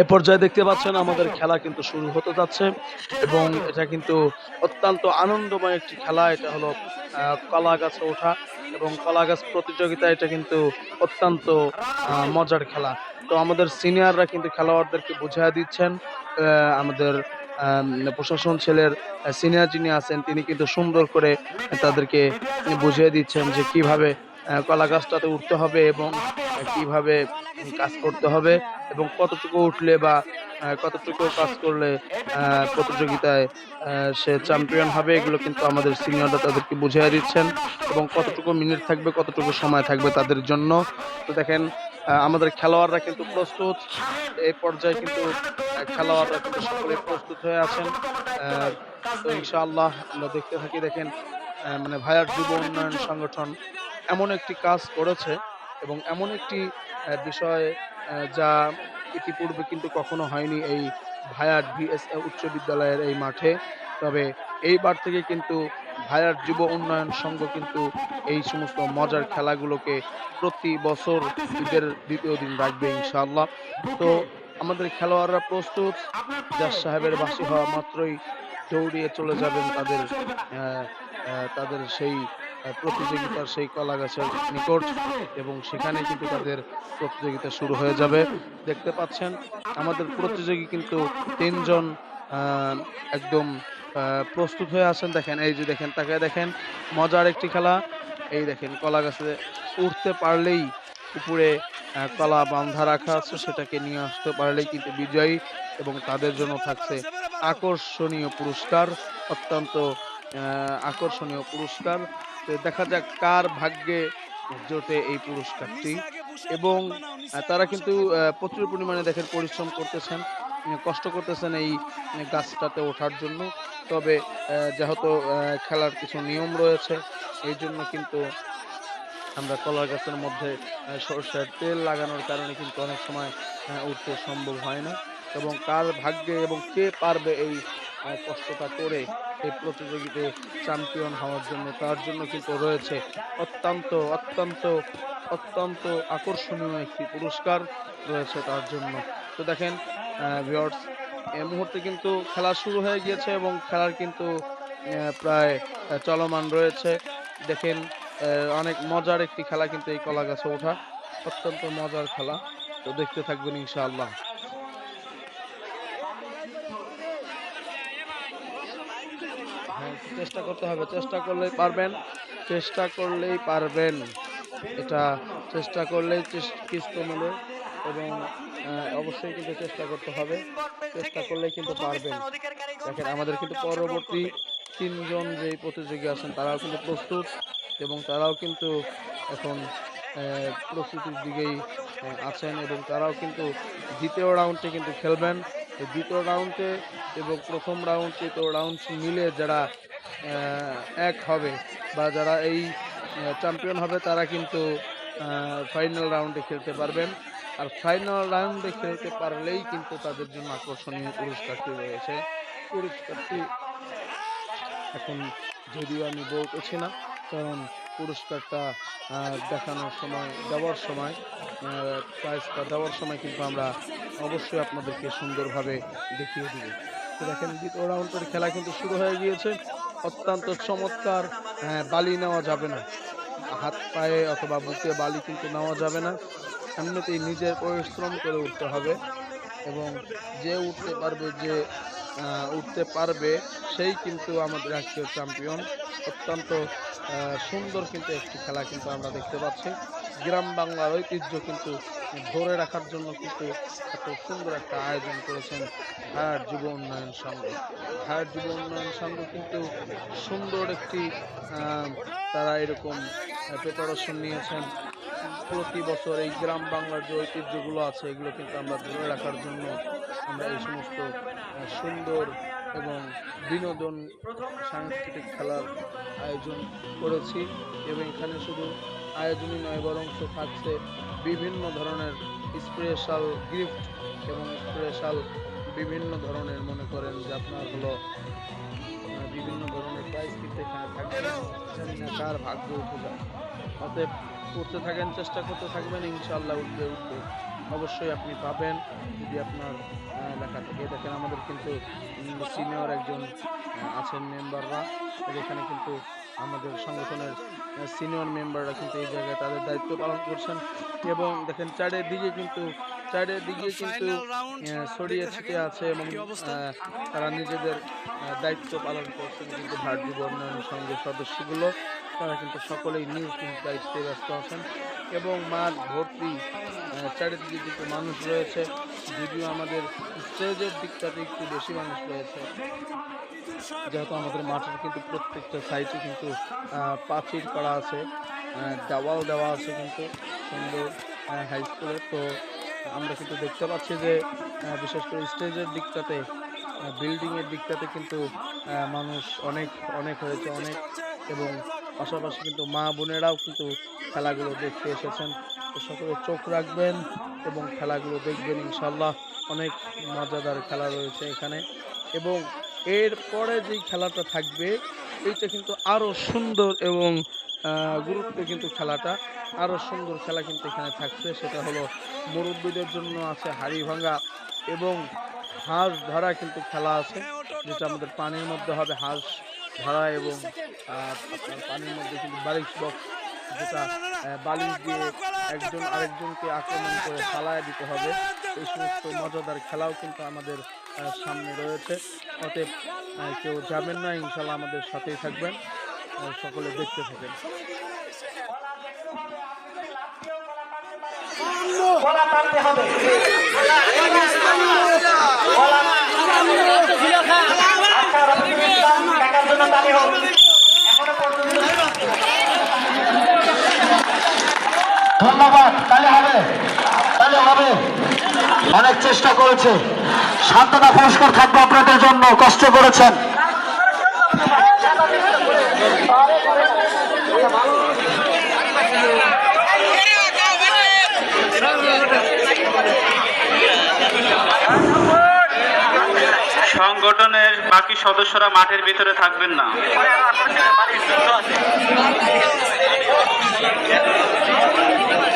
এ পর্যায়ে দেখতে পাচ্ছেন আমাদের খেলা কিন্তু শুরু হতে যাচ্ছে এবং এটা কিন্তু অত্যন্ত আনন্দময় একটি খেলা। এটা হলো কলা গাছে ওঠা এবং কলা গাছ প্রতিযোগিতা, এটা কিন্তু অত্যন্ত মজার খেলা। তো আমাদের সিনিয়ররা কিন্তু খেলোয়াড়দেরকে বুঝিয়ে দিচ্ছেন আমাদের প্রশাসন ছেলের সিনিয়র যিনি আছেন, তিনি কিন্তু সুন্দর করে তাদেরকে বুঝিয়ে দিচ্ছেন যে কীভাবে কলা গাছটাতে উঠতে হবে এবং কীভাবে কাজ করতে হবে এবং কতটুকু উঠলে বা কতটুকু কাজ করলে প্রতিযোগিতায় সে চ্যাম্পিয়ন হবে এগুলো কিন্তু আমাদের সিনিয়ররা তাদেরকে বুঝিয়ে দিচ্ছেন এবং কতটুকু মিনিট থাকবে কতটুকু সময় থাকবে তাদের জন্য। তো দেখেন আমাদের খেলোয়াড়রা কিন্তু প্রস্তুত। এই পর্যায়ে কিন্তু খেলোয়াড়রা কিন্তু সকলে প্রস্তুত হয়ে আছেন। তো ইনশাআল্লাহ আমরা দেখতে থাকি দেখেন মানে ভায়ার যুব উন্নয়ন সংগঠন এমন একটি কাজ করেছে এবং এমন একটি বিষয় যা ইতিপূর্বে কিন্তু কখনো হয়নি এই ভায়ার ভিএস উচ্চ বিদ্যালয়ের এই মাঠে। তবে এইবার থেকে কিন্তু ভায়ার যুব উন্নয়ন সংঘ কিন্তু এই সমস্ত মজার খেলাগুলোকে প্রতি বছর ঈদের দ্বিতীয় দিন রাখবে ইনশাআল্লাহ। তো আমাদের খেলোয়াড়রা প্রস্তুত, জাজ সাহেবের বাসী হওয়া মাত্রই দৌড়িয়ে চলে যাবেন তাদের তাদের সেই প্রতিযোগিতার সেই কলা গাছের নিকট এবং সেখানে কিন্তু তাদের প্রতিযোগিতা শুরু হয়ে যাবে। দেখতে পাচ্ছেন আমাদের প্রতিযোগী কিন্তু তিনজন একদম প্রস্তুত হয়ে আছেন। দেখেন এই যে দেখেন তাকে দেখেন মজার একটি খেলা। এই দেখেন কলা গাছে উঠতে পারলেই উপরে কলা বান্ধা রাখা আছে সেটাকে নিয়ে আসতে পারলেই কিন্তু বিজয়ী এবং তাদের জন্য থাকছে আকর্ষণীয় পুরস্কার অত্যন্ত আকর্ষণীয় পুরস্কার। দেখা যাক কার ভাগ্যে জোটে এই পুরস্কারটি। এবং তারা কিন্তু প্রচুর পরিমাণে দেখেন পরিশ্রম করতেছেন কষ্ট করতেছেন এই গাছটাতে ওঠার জন্য। তবে যেহেতু খেলার কিছু নিয়ম রয়েছে, এই জন্য কিন্তু আমরা কলা গাছের মধ্যে সরষের তেল লাগানোর কারণে কিন্তু অনেক সময় উঠতে সম্ভব হয় না। এবং কার ভাগ্যে এবং কে পারবে এই কষ্টটা করে এই প্রতিযোগিতায় চ্যাম্পিয়ন হওয়ার জন্য তার জন্য কিন্তু রয়েছে অত্যন্ত অত্যন্ত অত্যন্ত আকর্ষণীয় একটি পুরস্কার রয়েছে তার জন্য। তো দেখেন ভিওর্স এই মুহূর্তে কিন্তু খেলা শুরু হয়ে গিয়েছে এবং খেলার কিন্তু প্রায় চলমান রয়েছে। দেখেন অনেক মজার একটি খেলা কিন্তু এই কলা গাছে ওঠা। অত্যন্ত মজার খেলা। তো দেখতে থাকবেন ইনশাআল্লাহ। চেষ্টা করতে হবে চেষ্টা করলেই পারবেন চেষ্টা করলেই পারবেন। এটা চেষ্টা করলেই কিস্ত মেলে এবং অবশ্যই কিন্তু চেষ্টা করতে হবে চেষ্টা করলেই কিন্তু পারবেন। দেখেন আমাদের কিন্তু পরবর্তী তিনজন যে প্রতিযোগী আছেন তারাও কিন্তু প্রস্তুত এবং তারাও কিন্তু এখন প্রস্তুতির দিকেই আছেন এবং তারাও কিন্তু দ্বিতীয় রাউন্ডে কিন্তু খেলবেন। দ্বিতীয় রাউন্ডে এবং প্রথম রাউন্ড, তৃতীয় রাউন্ড মিলে যারা এক হবে বা যারা এই চ্যাম্পিয়ন হবে তারা কিন্তু ফাইনাল রাউন্ডে খেলতে পারবেন। আর ফাইনাল রাউন্ডে খেলতে পারলেই কিন্তু তাদের জন্য আকর্ষণীয় পুরস্কারটি রয়েছে। পুরস্কারটি এখন যদিও আমি বলতেছি না, কারণ পুরস্কারটা দেখানোর সময়, দেওয়ার সময় প্রাইজটা দেওয়ার সময় কিন্তু আমরা অবশ্যই আপনাদেরকে সুন্দরভাবে দেখিয়ে দিব। তো দেখেন, দ্বিতীয় রাউন্ডের খেলা কিন্তু শুরু হয়ে গিয়েছে। অত্যন্ত চমৎকার বালি নেওয়া যাবে না। হাত পায়ে অথবা বুকে বালি কিন্তু নেওয়া যাবে না। এমনিতেই নিজের পরিশ্রম করে উঠতে হবে এবং যে উঠতে পারবে, যে উঠতে পারবে, সেই কিন্তু আমাদের আজকের চ্যাম্পিয়ন। অত্যন্ত সুন্দর কিন্তু একটি খেলা কিন্তু আমরা দেখতে পাচ্ছি। গ্রাম বাংলার ঐতিহ্য কিন্তু ধরে রাখার জন্য কিন্তু এত সুন্দর একটা আয়োজন করেছেন ভায়ার যুব উন্নয়ন সংঘ। ভায়ার যুব উন্নয়ন সংঘ কিন্তু সুন্দর একটি তারা এরকম প্রিপারেশন নিয়েছেন। প্রতি বছর এই গ্রাম বাংলার যে ঐতিহ্যগুলো আছে, এগুলো কিন্তু আমরা ধরে রাখার জন্য আমরা এই সমস্ত সুন্দর এবং বিনোদন সাংস্কৃতিক খেলার আয়োজন করেছি এবং এখানে শুধু আয়োজনই নয় বরং থাকছে বিভিন্ন ধরনের স্পেশাল গিফট এবং স্পেশাল বিভিন্ন ধরনের, মনে করেন যে আপনার হলো বিভিন্ন ধরনের প্রাইজ কিন্তু এখানে থাকবে জানি কার ভাগ্য উঠে যায় অতএব করতে থাকেন, চেষ্টা করতে থাকবেন ইনশাল্লাহ উঠবে উঠবে। অবশ্যই আপনি পাবেন। যদি আপনার লেখা থেকে দেখেন আমাদের কিন্তু সিনিয়র একজন আছেন মেম্বাররা এখানে কিন্তু আমাদের সংগঠনের সিনিয়র মেম্বাররা কিন্তু এই জায়গায় তাদের দায়িত্ব পালন করছেন। এবং দেখেন চারের দিকে কিন্তু চারের দিকে কিন্তু ছড়িয়ে ছিটিয়ে আছে এবং তারা নিজেদের দায়িত্ব পালন করছেন কিন্তু ভারতীয় উন্নয়ন সংঘের সদস্যগুলো। তারা কিন্তু সকলেই নিজ নিজ দায়িত্বে ব্যস্ত আছেন এবং মাঠ ভর্তি চারিদিকে কিন্তু মানুষ রয়েছে, যদিও আমাদের স্টেজের দিকটাতে একটু বেশি মানুষ রয়েছে। যেহেতু আমাদের মাঠের কিন্তু প্রত্যেকটা সাইডে কিন্তু পাঁচিল করা আছে দেওয়াল দেওয়া আছে কিন্তু সুন্দর হাই স্কুলে তো আমরা কিন্তু দেখতে পাচ্ছি যে বিশেষ করে স্টেজের দিকটাতে বিল্ডিংয়ের দিকটাতে কিন্তু মানুষ অনেক অনেক হয়েছে, অনেক। এবং পাশাপাশি কিন্তু মা বোনেরাও কিন্তু খেলাগুলো দেখতে এসেছেন। সকলে চোখ রাখবেন এবং খেলাগুলো দেখবেন ইনশাল্লাহ অনেক মজাদার খেলা রয়েছে এখানে। এবং এর পরে যেই খেলাটা থাকবে, এইটা কিন্তু আরও সুন্দর এবং গুরুত্ব কিন্তু খেলাটা। আরও সুন্দর খেলা কিন্তু এখানে থাকছে। সেটা হলো মুরব্বীদের জন্য আছে হাড়ি ভাঙা এবং হাঁস ধরা কিন্তু খেলা আছে, যেটা আমাদের পানির মধ্যে হবে, হাঁস ধরা এবং পানির মধ্যে কিন্তু বালিশ বক্স যেটা বালিশ দিয়ে একজন আরেকজনকে আক্রমণ করে ফালায় দিতে হবে। এই সমস্ত মজাদার খেলাও কিন্তু আমাদের সামনে রয়েছে। অতএব কেউ যাবেন না ইনশাল্লাহ আমাদের সাথেই থাকবেন। সকলে দেখতে থাকেন। কলা টানতে হবে। কলা রফিকুল ইসলাম টাকার জন্য দাবি হোক এখনও পর্যন্ত ধন্যবাদ। তাহলে হবে। তাহলে হবে। অনেক চেষ্টা করেছে। সান্ত্বনা পুরস্কার থাকবে আপনাদের জন্য। কষ্ট করেছেন। সংগঠনের বাকি সদস্যরা মাঠের ভিতরে থাকবেন না।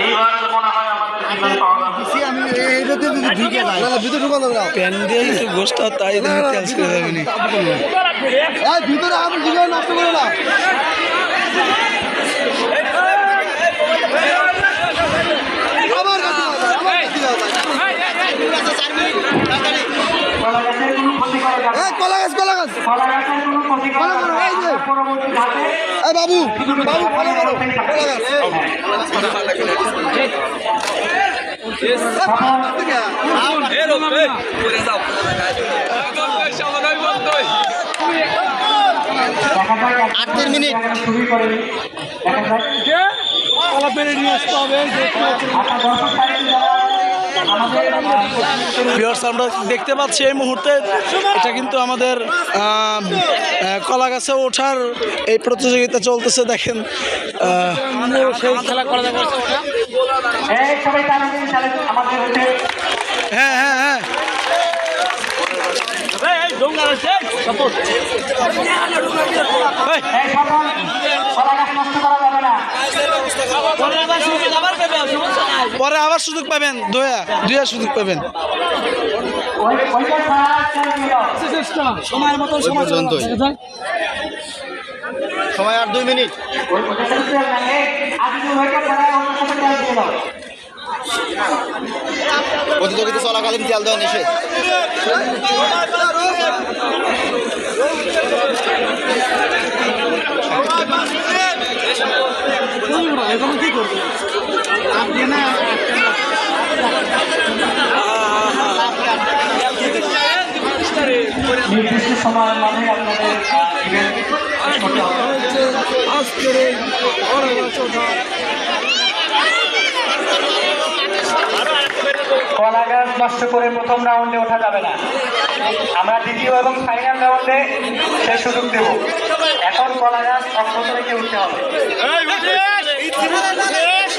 এইবার মনে হয় আমাদের বিজয় পাওয়া যাবে প্যান দিয়ে একটু গোষ্ঠটা তাই দেখে তেল ছেড়ে যাবে নি ভিতরে আমি জিগা নষ্ট করে না আমার কাছে আমার কাছে কলা গাছের কোনো ক্ষতি করা যাবে না। এই কলা গাছ কলা গাছ কলা গাছের কোনো ক্ষতি করা যাবে না। এই যে। পরবর্তী ধাপে এই বাবু বাবু ফলো করো কলা গাছ। আট তিন মিনিট। পেরে নিয়ে আসতে ভিউয়ার্স আমরা দেখতে পাচ্ছি এই মুহূর্তে এটা কিন্তু আমাদের কলা গাছে ওঠার এই প্রতিযোগিতা চলতেছে দেখেন হ্যাঁ হ্যাঁ হ্যাঁ পরে আবার সুযোগ পাবেন, দয়া, দুয়া সুযোগ পাবেন। সময় আর দুই মিনিট। প্রতিযোগিতা চলাকালীন তেল দেওয়া নিষেধ। নির্দিষ্ট সময়ের মাঝে আপনাদের কলা গাছ নষ্ট করে প্রথম রাউন্ডে ওঠা যাবে না। আমরা দ্বিতীয় এবং ফাইনাল রাউন্ডে সে সুযোগ দেব। এখন কলা গাছ অক্ষত রেখে উঠতে হবে শেষ